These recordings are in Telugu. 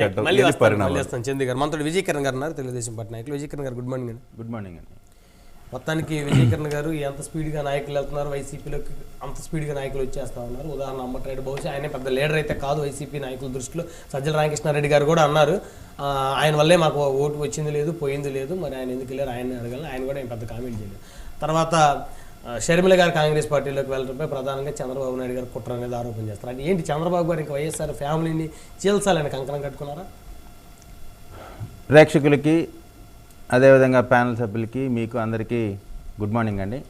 మళ్ళీ వస్తాను, చందు గారు మనతో విజయకరణ్ గారు ఉన్నారు తెలుగుదేశం పార్టీ నాయకులు. విజయకరణ్ గారు గుడ్ మార్నింగ్ అండి. గుడ్ మార్నింగ్ అండి. మొత్తానికి విజయకరణ్ గారు ఎంత స్పీడ్గా నాయకులు వెళ్తున్నారు? వైసీపీలోకి అంత స్పీడ్గా నాయకులు వచ్చేస్తా ఉన్నారు. ఉదాహరణ అమ్మట్రెడ్డి బహుశా ఆయన పెద్ద లీడర్ అయితే కాదు వైసీపీ నాయకుల దృష్టిలో. సజ్జల రామకృష్ణారెడ్డి గారు కూడా అన్నారు. ఆయన వల్లే మాకు ఓటు వచ్చింది లేదు పోయింది లేదు. మరి ఆయన ఎందుకు వెళ్ళారు? ఆయన అడగాలి ఆయన కూడా ఏం పెద్ద కామెంట్ చేయలేదు. తర్వాత షర్మిల గారు కాంగ్రెస్ పార్టీలోకి వెళ్ళడంపై ప్రధానంగా చంద్రబాబు నాయుడు గారు కుట్ర అనేది ఆరోపణ చేస్తారు. అంటే ఏంటి చంద్రబాబు గారు ఇంకా వైఎస్ఆర్ ఫ్యామిలీని చీల్చాలని కంకణం కట్టుకున్నారా? ప్రేక్షకులకి అదేవిధంగా ప్యానల్ సభ్యులకి మీకు అందరికీ గుడ్ మార్నింగ్ అండి.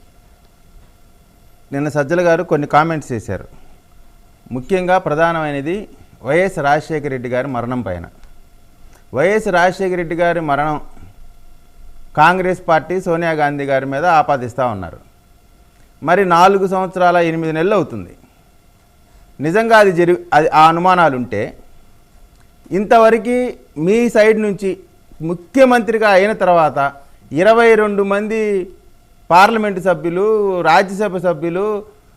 నిన్న సజ్జల గారు కొన్ని కామెంట్స్ చేశారు. ముఖ్యంగా ప్రధానమైనది వైఎస్ రాజశేఖర రెడ్డి గారి మరణం పైన. వైఎస్ రాజశేఖర రెడ్డి గారి మరణం కాంగ్రెస్ పార్టీ సోనియా గాంధీ గారి మీద ఆపాదిస్తూ ఉన్నారు. మరి నాలుగు సంవత్సరాల ఎనిమిది నెలలు అవుతుంది. నిజంగా అది జరి అది ఆ అనుమానాలు ఉంటే ఇంతవరకు మీ సైడ్ నుంచి ముఖ్యమంత్రిగా అయిన తర్వాత ఇరవై రెండు మంది పార్లమెంటు సభ్యులు రాజ్యసభ సభ్యులు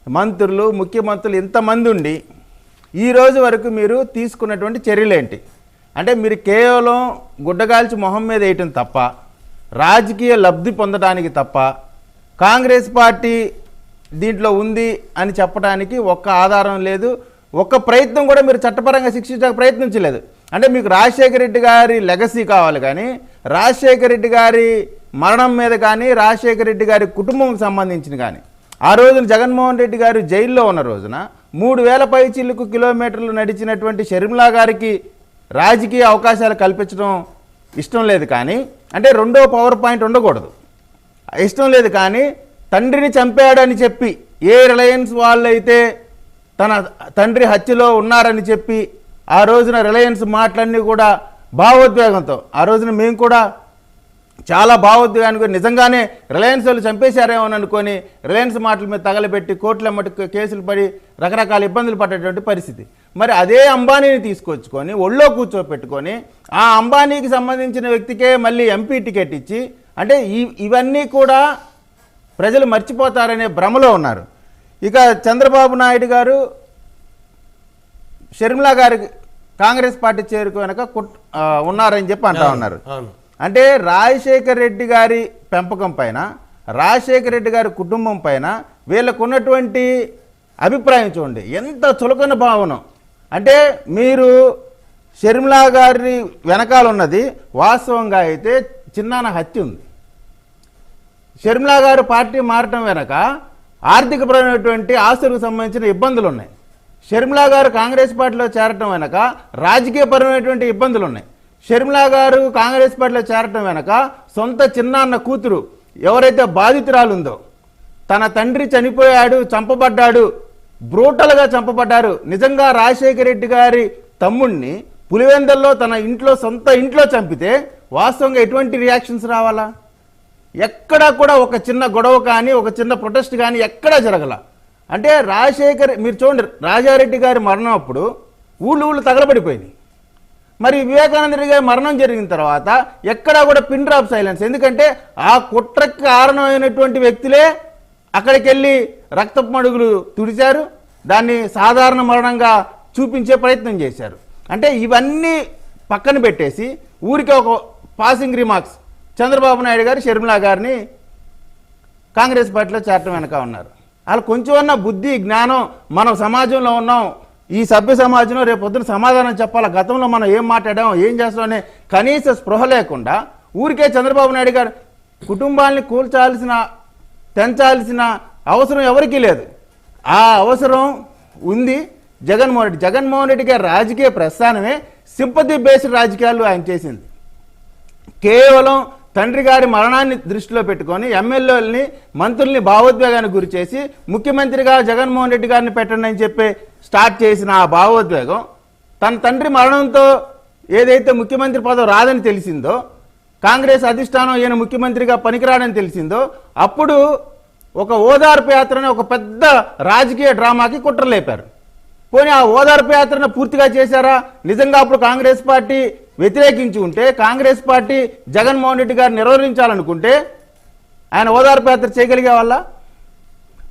మంత్రులు ముఖ్యమంత్రులు ఇంతమంది ఉండి ఈ రోజు వరకు మీరు తీసుకున్నటువంటి చర్యలేంటి? అంటే మీరు కేవలం గుడ్డగాల్చి మొహం మీద వేయటం తప్ప రాజకీయ లబ్ధి పొందడానికి తప్ప కాంగ్రెస్ పార్టీ దీంట్లో ఉంది అని చెప్పడానికి ఒక్క ఆధారం లేదు. ఒక్క ప్రయత్నం కూడా మీరు చట్టపరంగా శిక్షించడానికి ప్రయత్నించలేదు. అంటే మీకు రాజశేఖర రెడ్డి గారి లెగసీ కావాలి కానీ రాజశేఖర రెడ్డి గారి మరణం మీద కానీ రాజశేఖర రెడ్డి గారి కుటుంబంకి సంబంధించిన కానీ ఆ రోజున జగన్మోహన్ రెడ్డి గారు జైల్లో ఉన్న రోజున మూడు వేల పై చిల్లుకు కిలోమీటర్లు నడిచినటువంటి షర్మిలా గారికి రాజకీయ అవకాశాలు కల్పించడం ఇష్టం లేదు కానీ అంటే రెండో పవర్ పాయింట్ ఉండకూడదు. ఇష్టం లేదు కానీ తండ్రిని చంపాడని చెప్పి ఏ రిలయన్స్ వాళ్ళైతే తన తండ్రి హత్యలో ఉన్నారని చెప్పి ఆ రోజున రిలయన్స్ మాటలన్నీ కూడా భావోద్వేగంతో ఆ రోజున మేము కూడా చాలా భావోద్వేగానికి నిజంగానే రిలయన్స్ వాళ్ళు చంపేశారేమో అనుకొని రిలయన్స్ మాటల మీద తగలబెట్టి కోట్లమ్మటి కేసులు పడి రకరకాల ఇబ్బందులు పడేటువంటి పరిస్థితి. మరి అదే అంబానీని తీసుకొచ్చుకొని ఒళ్ళో కూర్చోపెట్టుకొని ఆ అంబానీకి సంబంధించిన వ్యక్తికే మళ్ళీ ఎంపీ టికెట్ ఇచ్చి అంటే ఇవన్నీ కూడా ప్రజలు మర్చిపోతారనే భ్రమలో ఉన్నారు. ఇక చంద్రబాబు నాయుడు గారు షర్మిలా గారి కాంగ్రెస్ పార్టీ చేరుకు వెనక ఉన్నారని చెప్పి అంటా ఉన్నారు. అంటే రాజశేఖర రెడ్డి గారి పెంపకం పైన రాజశేఖర రెడ్డి గారి కుటుంబం పైన వీళ్ళకు ఉన్నటువంటి అభిప్రాయం చూడండి. ఎంత చులకన భావనం. అంటే మీరు షర్మిలా గారి వెనకాల ఉన్నది వాస్తవంగా అయితే చిన్నాన హత్య ఉంది. షర్మిలా గారు పార్టీ మారటం వెనక ఆర్థికపరమైనటువంటి ఆస్తులకు సంబంధించిన ఇబ్బందులు ఉన్నాయి షర్మిలా గారు కాంగ్రెస్ పార్టీలో చేరటం వెనక రాజకీయపరమైనటువంటి ఇబ్బందులు ఉన్నాయి షర్మిలా గారు కాంగ్రెస్ పార్టీలో చేరటం వెనక సొంత చిన్నాన్న కూతురు ఎవరైతే బాధితురాలు ఉందో తన తండ్రి చనిపోయాడు చంపబడ్డాడు బ్రూటల్గా చంపబడ్డారు నిజంగా రాజశేఖర రెడ్డి గారి తమ్ముణ్ణి పులివెందల్లో తన ఇంట్లో సొంత ఇంట్లో చంపితే వాస్తవంగా ఎటువంటి రియాక్షన్స్ రావాలా? ఎక్కడా కూడా ఒక చిన్న గొడవ కానీ ఒక చిన్న ప్రొటెస్ట్ కానీ ఎక్కడా జరగల. అంటే రాజశేఖర్ మీరు చూడండి రాజారెడ్డి గారి మరణం అప్పుడు ఊళ్ళు ఊళ్ళు తగలబడిపోయింది మరి వివేకానంద రెడ్డి గారి మరణం జరిగిన తర్వాత ఎక్కడా కూడా పిన్ డ్రాప్ సైలెన్స్ ఎందుకంటే ఆ కుట్రకి కారణమైనటువంటి వ్యక్తులే అక్కడికి వెళ్ళి రక్తపు మడుగులు తుడిచారు. దాన్ని సాధారణ మరణంగా చూపించే ప్రయత్నం చేశారు. అంటే ఇవన్నీ పక్కన పెట్టేసి ఊరికి ఒక పాసింగ్ రిమార్క్స్ చంద్రబాబు నాయుడు గారు షర్మిలా గారిని కాంగ్రెస్ పార్టీలో చేరటం వెనక ఉన్నారు. వాళ్ళు కొంచెమన్నా బుద్ధి జ్ఞానం మనం సమాజంలో ఉన్నాం. ఈ సభ్య సమాజంలో రేపు పొద్దున సమాధానం చెప్పాలి? గతంలో మనం ఏం మాట్లాడాం ఏం చేస్తాం అనే కనీస స్పృహ లేకుండా ఊరికే చంద్రబాబు నాయుడు గారు కుటుంబాన్ని కూల్చాల్సిన తెంచాల్సిన అవసరం ఎవరికీ లేదు. ఆ అవసరం ఉంది. జగన్మోహన్ రెడ్డి జగన్మోహన్ రెడ్డి గారి రాజకీయ ప్రస్థానమే సింపతి బేస్డ్ రాజకీయాలు ఆయన చేసింది. కేవలం తండ్రి గారి మరణాన్ని దృష్టిలో పెట్టుకొని ఎమ్మెల్యేలని మంత్రుల్ని భావోద్వేగానికి గురి చేసి ముఖ్యమంత్రిగా జగన్మోహన్ రెడ్డి గారిని పెట్టండి అని చెప్పి స్టార్ట్ చేసిన ఆ భావోద్వేగం తన తండ్రి మరణంతో ఏదైతే ముఖ్యమంత్రి పదవి రాదని తెలిసిందో కాంగ్రెస్ అధిష్టానం ఈయన ముఖ్యమంత్రిగా పనికిరాడని తెలిసిందో అప్పుడు ఒక ఓదార్పు యాత్రని ఒక పెద్ద రాజకీయ డ్రామాకి కుట్రలేపారు. పోనీ ఆ ఓదార్పు యాత్రను పూర్తిగా చేశారా? నిజంగా అప్పుడు కాంగ్రెస్ పార్టీ వ్యతిరేకించి ఉంటే కాంగ్రెస్ పార్టీ జగన్మోహన్ రెడ్డి గారు నిర్వహించాలనుకుంటే ఆయన ఓదార్పేత్ర చేయగలిగే వాళ్ళ?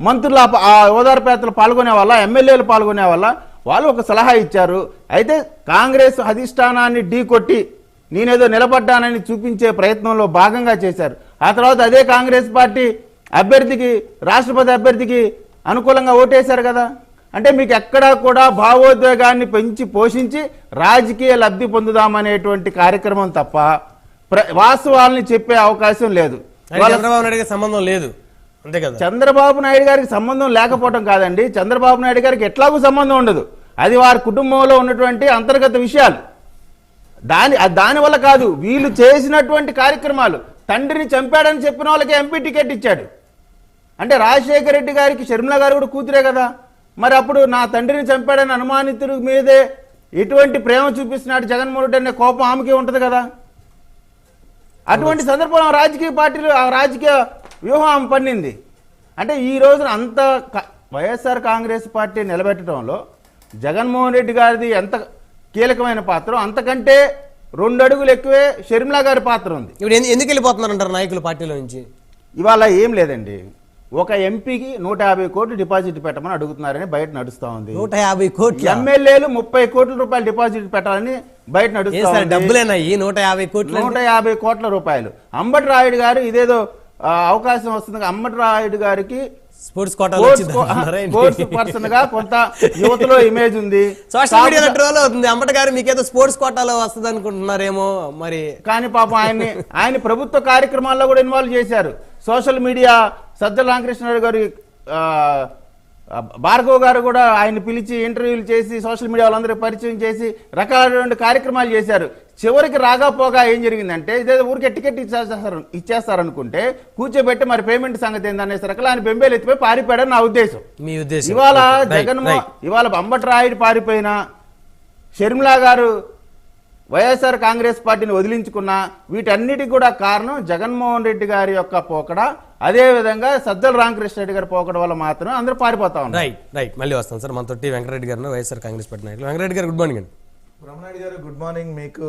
మంత్రులు ఆ ఓదార్పేత్రలు పాల్గొనే వాళ్ళ? ఎమ్మెల్యేలు పాల్గొనే వాళ్ళ? వాళ్ళు ఒక సలహా ఇచ్చారు. అయితే కాంగ్రెస్ అధిష్టానాన్ని ఢీ కొట్టి నేనేదో నిలబడ్డానని చూపించే ప్రయత్నంలో భాగంగా చేశారు. ఆ తర్వాత అదే కాంగ్రెస్ పార్టీ అభ్యర్థికి రాష్ట్రపతి అభ్యర్థికి అనుకూలంగా ఓటేశారు కదా? అంటే మీకు ఎక్కడా కూడా భావోద్వేగాన్ని పెంచి పోషించి రాజకీయ లబ్ధి పొందుదామనేటువంటి కార్యక్రమం తప్ప వాస్తవాలని చెప్పే అవకాశం లేదు. చంద్రబాబు నాయుడు గారికి సంబంధం లేదు. అంతే కదా? చంద్రబాబు నాయుడు గారికి సంబంధం లేకపోవడం కాదండి. చంద్రబాబు నాయుడు గారికి ఎట్లాగూ సంబంధం ఉండదు. అది వారి కుటుంబంలో ఉన్నటువంటి అంతర్గత విషయాలు. దాని దానివల్ల కాదు. వీళ్ళు చేసినటువంటి కార్యక్రమాలు. తండ్రిని చంపాడని చెప్పిన వాళ్ళకి ఎంపీ టికెట్ ఇచ్చాడు. అంటే రాజశేఖర రెడ్డి గారికి షర్మిల గారు కూడా కూతురే కదా. మరి అప్పుడు నా తండ్రిని చంపాడని అనుమానితుడి మీదే ఎటువంటి ప్రేమ చూపిస్తున్నాడు జగన్మోహన్ రెడ్డి అనే కోపం ఆమెకే ఉంటుంది కదా? అటువంటి సందర్భంలో రాజకీయ పార్టీలు ఆ రాజకీయ వ్యూహం ఆమె పన్నింది. అంటే ఈ రోజున అంత వైఎస్ఆర్ కాంగ్రెస్ పార్టీ నిలబెట్టడంలో జగన్మోహన్ రెడ్డి గారిది ఎంత కీలకమైన పాత్ర? అంతకంటే రెండు అడుగులు ఎక్కువే షర్మిల గారి పాత్ర ఉంది. ఇప్పుడు ఎందు- ఎందుకు వెళ్ళిపోతున్నారంటారు నాయకులు పార్టీలో నుంచి? ఇవాళ ఏం లేదండి. ఒక ఎంపీకి నూట యాభై కోట్లు డిపాజిట్ పెట్టమని అడుగుతున్నారని బయట నడుస్తా ఉంది. నూట యాభై కోట్లు? ఎమ్మెల్యేలు ముప్పై కోట్ల రూపాయలు డిపాజిట్ పెట్టాలని బయట ఏ నడుస్తా సార్ ఉంది. డబ్బులేనా ఈ నూట యాభై కోట్లు నూట యాభై కోట్ల రూపాయలు. అంబటి రాయుడు గారు ఇదేదో అవకాశం వస్తుంది. అంబటి రాయుడు గారికి స్పోర్ట్స్ కోటాలో స్పోర్ట్స్ పర్సన్గా కొంత యువతలో ఇమేజ్ ఉంది. సోషల్ మీడియాలో ట్రోల్ అవుతుంది. అంబట గారు మీకేదో స్పోర్ట్స్ కోటాలో వస్తుంది అనుకుంటున్నారేమో మరి. కానీ పాపం ఆయన్ని ఆయన ప్రభుత్వ కార్యక్రమాల్లో కూడా ఇన్వాల్వ్ చేశారు. సోషల్ మీడియా సజ్జల రామకృష్ణారెడ్డి గారు భార్గవ్ గారు కూడా ఆయన పిలిచి ఇంటర్వ్యూలు చేసి సోషల్ మీడియా వాళ్ళందరికీ పరిచయం చేసి రకాలైన కార్యక్రమాలు చేశారు. చివరికి రాగా పోగా ఏం జరిగిందంటే ఇదేదో ఊరికే టికెట్ ఇచ్చేస్తారు ఇచ్చేస్తారనుకుంటే కూర్చోబెట్టి మరి పేమెంట్ సంగతి ఏందనేసి రకాల ఆయన బెంబేలు ఎత్తిపోయి పారిపోయాడని నా ఉద్దేశం. మీ ఉద్దేశం. ఇవాళ Right, జగన్మో right. ఇవాళ అంబటి రాయుడు పారిపోయినా షర్మిలా గారు వైఎస్ఆర్ కాంగ్రెస్ పార్టీని వదిలించుకున్న వీటన్నిటికి కూడా కారణం జగన్మోహన్ రెడ్డి గారి యొక్క పోకడ. అదే విధంగా సజ్జల రామకృష్ణ రెడ్డి గారి పోకడ వల్ల మాత్రం అందరూ పారిపోతా ఉన్నారు. Right right. మళ్ళీ వస్తాం సార్. మనతోటి వెంకటరెడ్డి గారు వైఎస్ఆర్ కాంగ్రెస్ పార్టీ నాయకులు. వెంకటరెడ్డి గారు గుడ్ మార్నింగ్ అండి. బ్రహ్మనాయుడు గారు. గుడ్ మార్నింగ్ మీకు